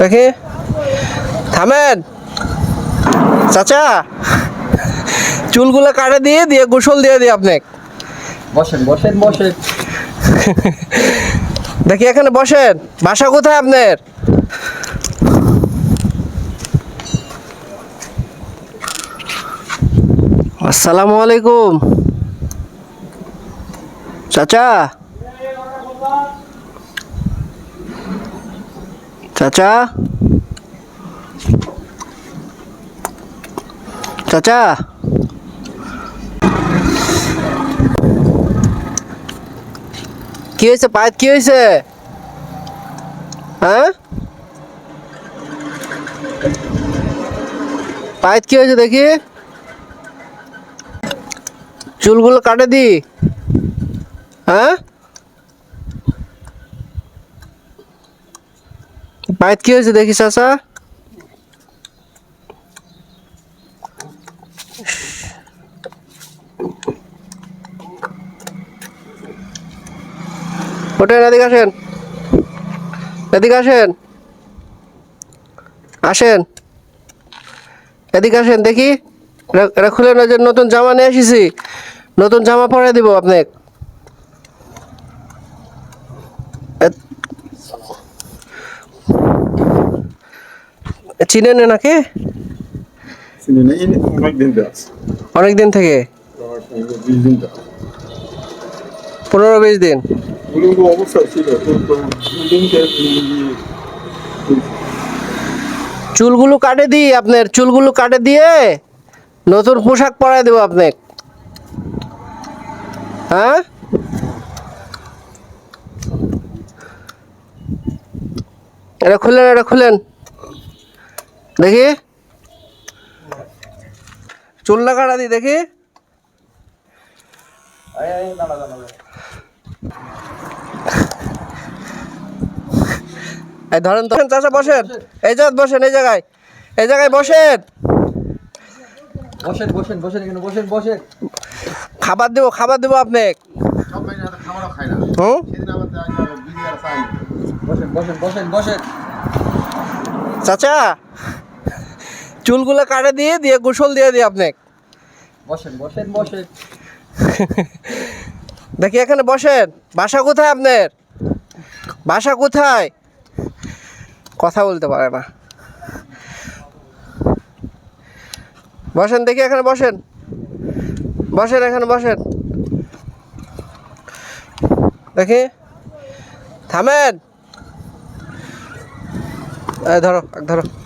দেখি। থামেন। চাচা চুলগুলো কাটে দিয়ে দিয়ে গোসল দিয়ে দিই আপনি। বসেন বসেন বসেন। দেখি এখানে বসেন। বাসা কোথায় আপনার? আসসালামু আলাইকুম। চাচা চাচা চাচা কি হয়েছে পায়ের কি হয়েছে হ্যাঁ পায়ের কি হয়েছে দেখি চুলগুলো কাটে দি হ্যাঁ পায়ের কি হয়েছে দেখি চাচা? ওঠেন, এদিকে আসেন। এদিকে আসেন। আসেন। এদিকে আসেন, দেখি। এটা- এটা খুলে না যে নতুন জামা নিয়ে এসেছি নতুন জামা পরে দিব আপনি চিনেন নাকি চিনি না এই অনেক দিন থেকে? পনেরো বিশ দিন। চুলগুলো কাটে দিই আপনার চুলগুলো কাটে দিয়ে নতুন পোশাক পরাই দেবো আপনি হ্যাঁ? এটা খুলেন এটা খুলেন। দেখি। চুলটা কাটা দিই দেখি। এই ধরেন ধরেন চাচা বসেন। এই জায়গায় বসেন এই জায়গায়। এই জায়গায় বসেন। বসেন বসেন বসেন এখানে বসেন বসেন। খাবার দেবো খাবার দেবো আপনি। চাচা চুলগুলো কাটে দিয়ে দিয়ে গোসল দিয়ে দিই আপনি বসেন বসেন বসেন। দেখি এখানে বসেন। বাসা কোথায় আপনার? বাসা কোথায়? কথা বলতে পারে না। বসেন দেখি এখানে বসেন। বসেন এখানে বসেন। দেখি। থামেন। ধরো ধরো।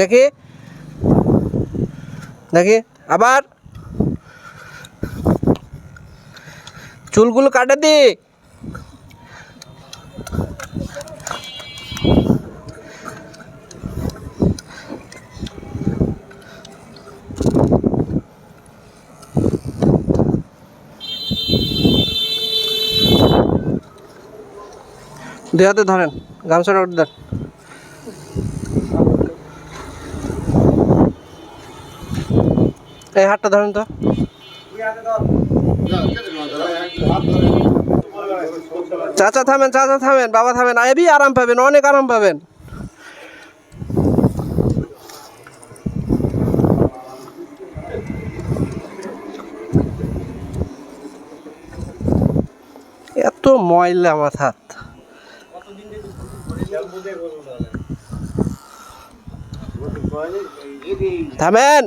দেখি। দেখি আবার। চুলগুলো কাটে দি। দুই হাতে ধরেন গামছাটা উঠে এই হাতটা ধরেন তো। চাচা থামেন চাচা থামেন, বাবা থামেন। এবি আরাম পাবেন, অনেক আরাম পাবেন। এত ময়লা মাথাত থামেন।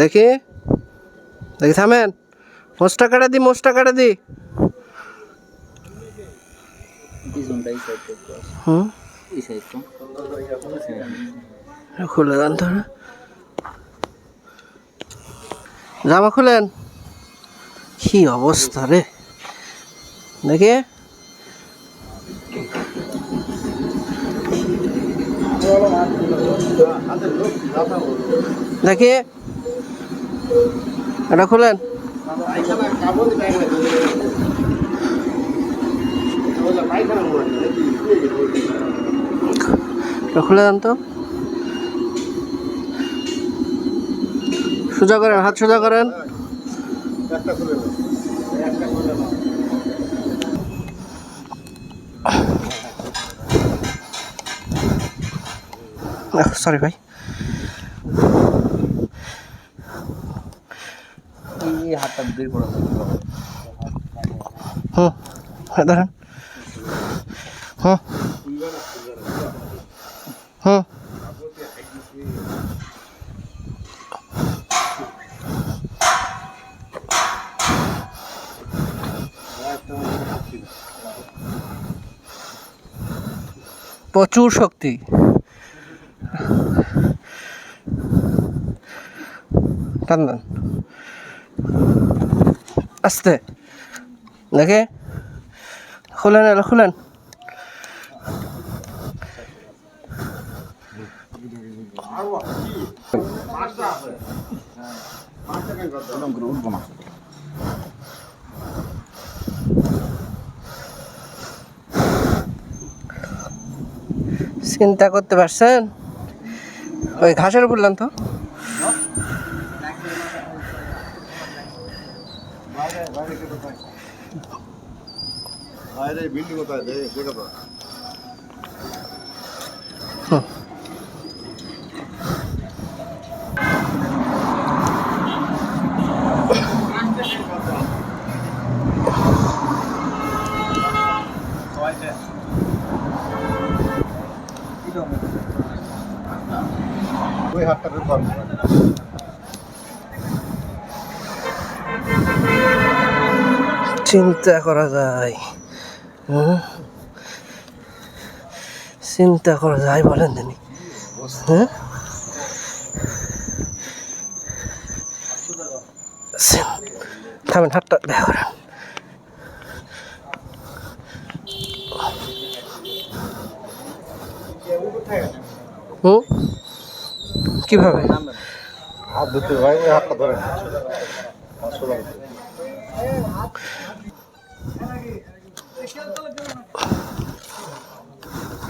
দেখি দেখি থামেন মোষটা কাটা দি মোষটা কাটা দি পিছনটা এই সাইড থেকে হুম এই সাইড তো খুলে দেন তো জামা খুলেন? কি অবস্থা রে? দেখি। দেখি। এটা খুলেন পায়খানা কাবো দিবে না ওটা পায়খানা মনে হয় নাকি এটা খুলে দেন তো। সোজা করেন হাত সোজা করেন। সরি ভাই। হাতটা বের করে হুম হ্যাঁ ধরেন। প্রচুর শক্তি। টান আস্তে। দেখে। খুলেন খুলেন পাঁচটা আছে পাঁচটা কেন করতে হবে? করে চিন্তা করতে পারছেন ওই ঘাসের বললাম তো বাইরে বিল্ডিং কোথায় চিন্তা করা যায়। চিন্তা করা যায় বলেন তিনি। হ্যাঁ? থামেন, হাতটা দেখা করেন। হুম? কীভাবে? হাত ধরতে ভাই হাতটা ধরে পাঁচশো টাকা এই যে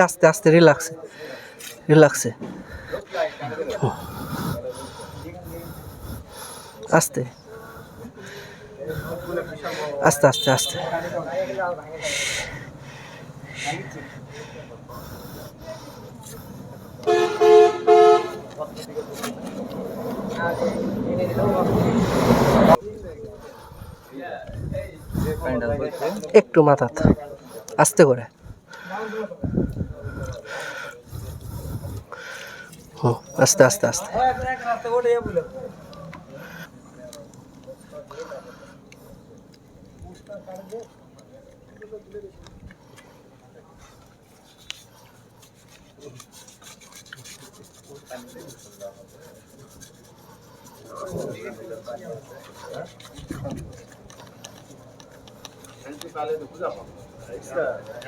আস্তে আস্তে আস্তে রিল্যাক্সে রিল্যাক্সে আস্তে। আস্তে আস্তে আস্তে। একটু মাথাত আস্তে করে। হুম আস্তে আস্তে আস্তে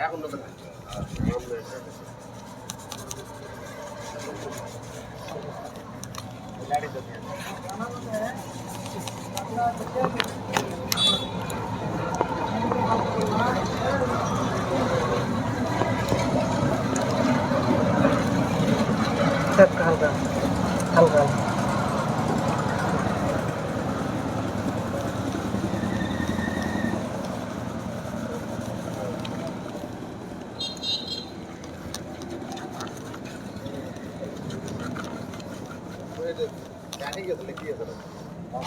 এখন তো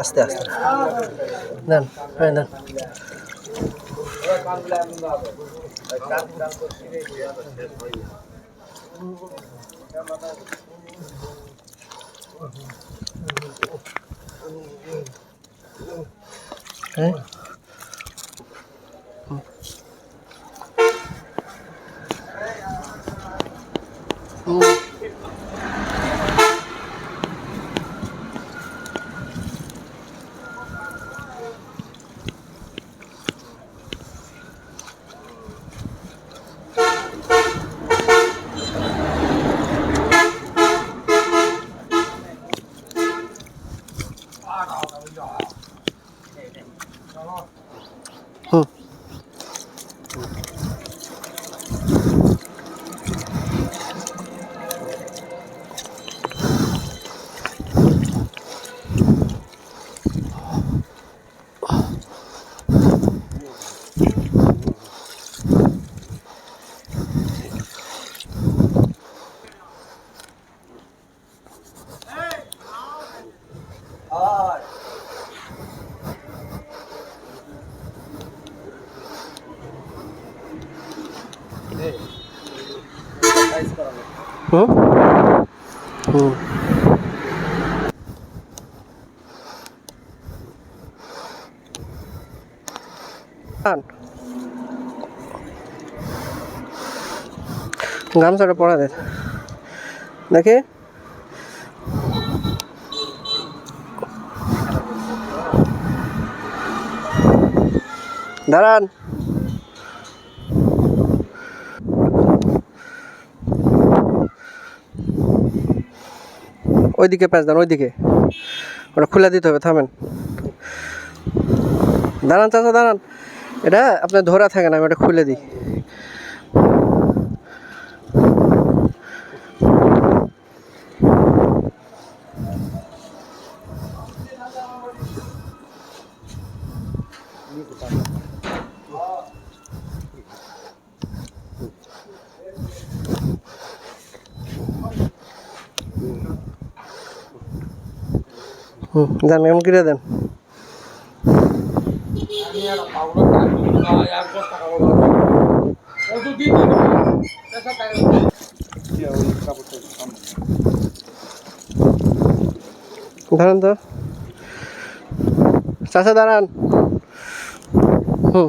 আস্তে আস্তে দেন হ্যাঁ দেন হ্যাঁ হুম হুম। গামছাটা পড়া দে। দেখি। দাঁড়ান। ওইদিকে প্যাঁচ দেন ওইদিকে। ওটা খুলে দিতে হবে, থামেন। দাঁড়ান চাচা, দাঁড়ান। এটা আপনার ধরা থাকে না, আমি ওটা খুলে দিই। হুম দেন এমন কিনে দেন? দাঁড়ান তো। চাচা দাঁড়ান। হুম।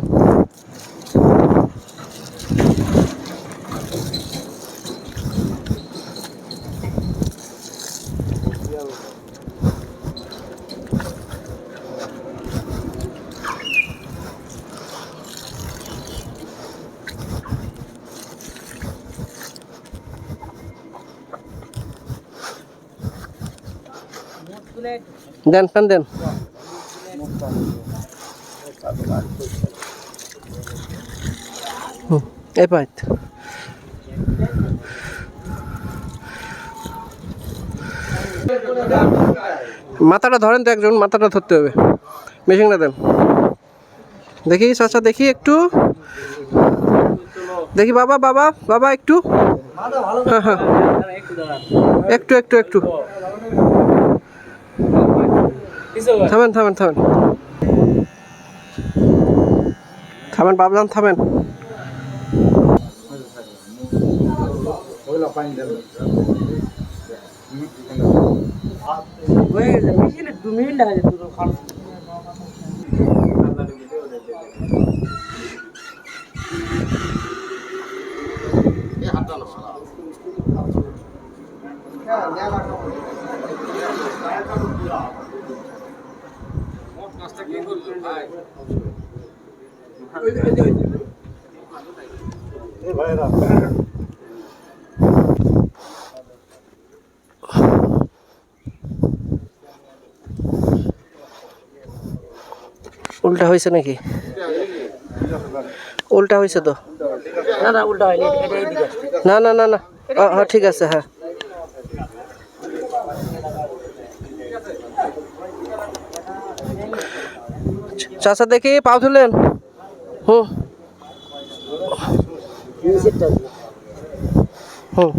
দেন, ফ্যান দেন। এই পাইত। মাথাটা ধরেন তো একজন, মাথাটা ধরতে হবে। মেশিনটা দেন। দেখি, চাচা, দেখি একটু। দেখি, বাবা বাবা বাবা, একটু। হ্যাঁ হ্যাঁ। একটু একটু একটু। থামেন থামেন থামেন। থামেন বাবজান থামেন। দেন এ ভাইরা उल्टा से ना कि उल्टा तो? ना ना उल्टा ना ना ना ना। हाँ, हाँ ठीक है हाँ। চাচা দেখি পাও তুলেন হুম হুম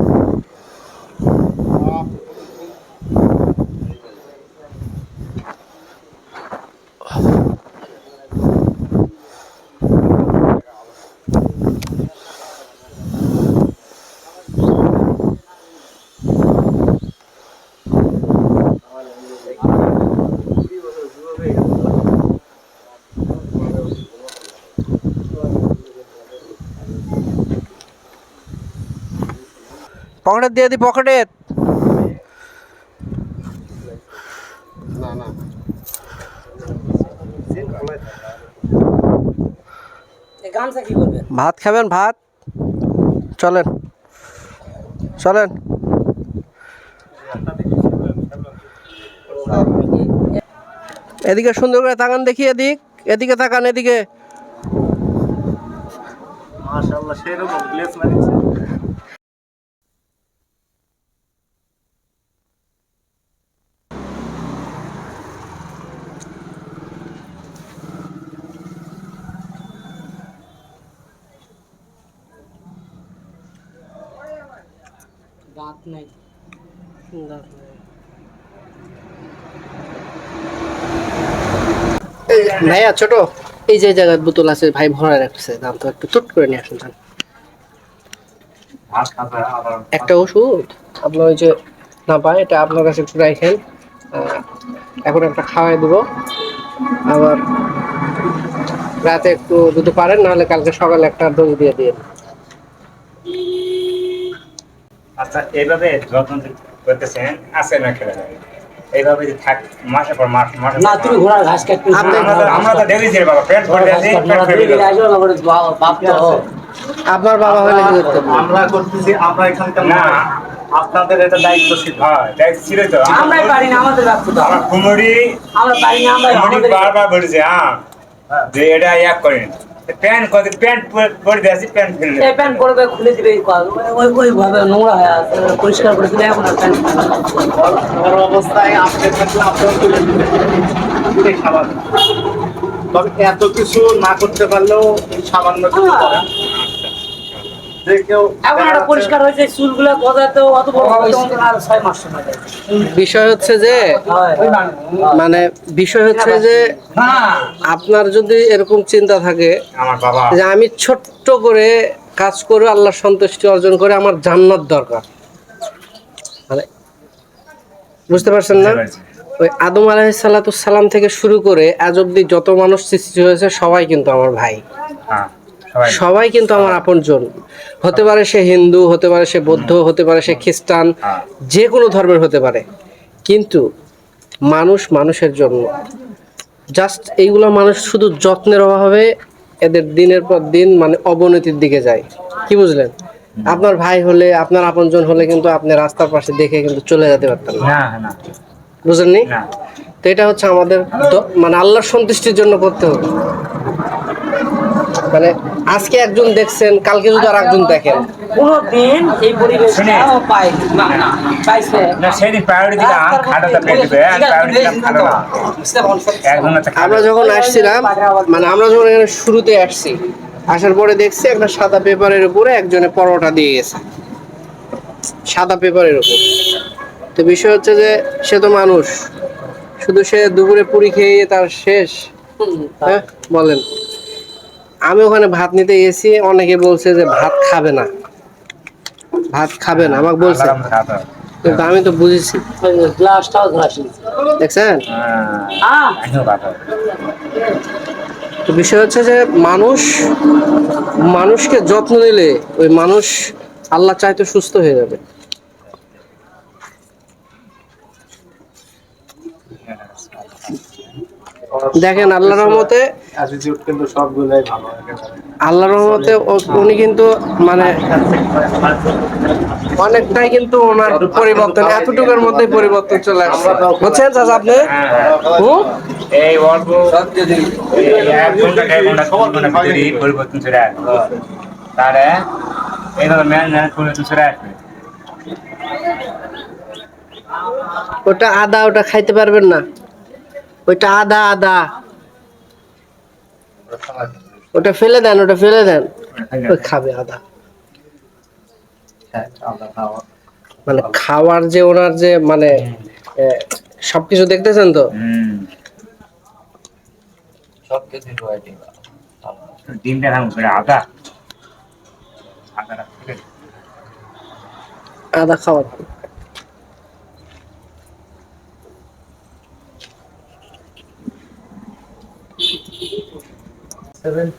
পকেটে দিয়ে দি পকেটে। ভাত খাবেন ভাত। চলেন। চলেন। এদিকে সুন্দর করে তাকান দেখি এদিক। এদিকে তাকান এদিকে। মাশাআল্লাহ সেরকম গ্লেস লাগিয়েছে দাঁত নাই। ভাইয়া ছোট। এই যে জায়গায় বোতল আছে ভাই ভরা রাখছে দাম তো একটু চুট করে নিয়ে আসুন একটা ওষুধ। আপনার ওই যে না পায় এটা আপনার কাছে একটু রাখেন আহ, এখন একটা খাওয়াই দেবো। আবার রাতে একটু যদি পারেন নাহলে কালকে সকালে একটা ডোজ দিয়ে দিয়ে আচ্ছা এইভাবে যত্ন করতেছেন আছে না খেলে এইভাবে থাক মাসে পর মাস মাসে না তুমি ঘোড়ার ঘাস কাটতে আমরা তো- ডেলি যাই বাবা প্যান্ট পরে আসি প্যান্ট পরে যাই। আসবে না করে বাপ তো আপনার বাবা হলে কি করতে আমরা করতেছি আমরা এখানকার না। না আপনাদের এটা দায়িত্ব ছিল হ্যাঁ তো আমরাই পারি না আমাদের রাখতে তো। আমার কুমড়ি আমরা পারি না আমরা কুমড়ি বারবার বলেছে হ্যাঁ। যে এটা এক করেন। প্যান্ট কত প্যান্ট পরে- পরে দিয়ে আসি প্যান্ট ফেলে এই প্যান্ট খুলে দিবে কল। ওই ওই ভাবে নোংরা হয়ে আছে পরিষ্কার করে দিলে এখন আর প্যান্ট অবস্থায় আপনি থাকলে আপনার তুলে দিবে এটাই স্বাভাবিক। তবে এত কিছু না করতে পারলেও সামান্য কিছু করেন। যে কেউ এখন একটা পরিষ্কার হয়েছে চুলগুলো গজাতে অত বড় আর ছয় মাস সময় বিষয় হচ্ছে যে মানে বিষয় হচ্ছে যে আপনার যদি এরকম চিন্তা থাকে যে আমি ছোট্ট করে কাজ করে আল্লাহর সন্তুষ্টি অর্জন করে আমার জান্নাত দরকার। মানে বুঝতে পারছেন না? ওই আদম আলাহিসাল্লাম থেকে শুরু করে আজ অব্দি যত মানুষ সৃষ্টি হয়েছে সবাই কিন্তু আমার ভাই। হ্যাঁ। সবাই কিন্তু আমার আপনজন। হতে পারে সে হিন্দু হতে পারে সে বৌদ্ধ হতে পারে সে খ্রিস্টান। যে কোনো ধর্মের হতে পারে। কিন্তু মানুষ মানুষের জন্য। জাস্ট এইগুলো মানুষ শুধু যত্নের অভাবে এদের দিনের পর দিন মানে অবনতির দিকে যায়। কি বুঝলেন? আপনার ভাই হলে আপনার আপনজন হলে কিন্তু আপনি রাস্তার পাশে দেখে কিন্তু চলে যেতে পারতেন না। বুঝলেননি তো এটা হচ্ছে আমাদের মানে আল্লাহর সন্তুষ্টির জন্য করতে হবে। মানে আজকে একজন দেখছেন কালকে যদি আর একজন দেখেন। কোনো দিন এই পরিবেশটা পাই না। না পাইছে। না সেদিন প্রায়োরিটি দিলাম খাটাটা পেয়ে দিবে প্রায়োরিটি দিলাম খাটাটা। আমরা যখন আসছিলাম মানে আমরা যখন এখানে শুরুতে আসছি আসার পরে দেখছি একটা সাদা পেপারের উপরে একজনে পরোটা দিয়ে গেছে। সাদা পেপারের উপর। তো বিষয় হচ্ছে যে সে তো মানুষ। শুধু সে দুপুরে পুরি খেয়ে তার শেষ। হ্যাঁ বলেন। আমি ওখানে ভাত নিতে গেছি অনেকে বলছে যে ভাত খাবে না। ভাত খাবে না আমাকে বলছে। কিন্তু আমি তো বুঝেছি। দেখছেন? তো বিষয় হচ্ছে যে মানুষ মানুষকে যত্ন নিলে ওই মানুষ আল্লাহ চাইতে সুস্থ হয়ে যাবে। দেখেন আল্লাহ রহমতে কিন্তু সবগুলাই ভালো আল্লাহ রহমতে উনি কিন্তু মানে অনেকটাই কিন্তু ওনার পরিবর্তন এতটুকুর মধ্যেই পরিবর্তন চলে আসছে। বুঝছেন চাচা আপনি? হ্যাঁ, হ্যাঁ। হুম? এই অল্প এক ঘণ্টা দেড় ঘণ্টা তিন পরিবর্তন চলে আসবে। তাহলে এইভাবে ম্যান ম্যান পরিবর্তন চলে আসবে। ওটা আদা ওটা খাইতে পারবেন না? ওইটা আদা আদা। ওটা ফেলে দেন ওটা ফেলে দেন। ওই খাবে আদা। মানে খাওয়ার যে ওনার যে মানে সবকিছু দেখতেছেন তো? ডিমটা আদা। খাওয়ার seven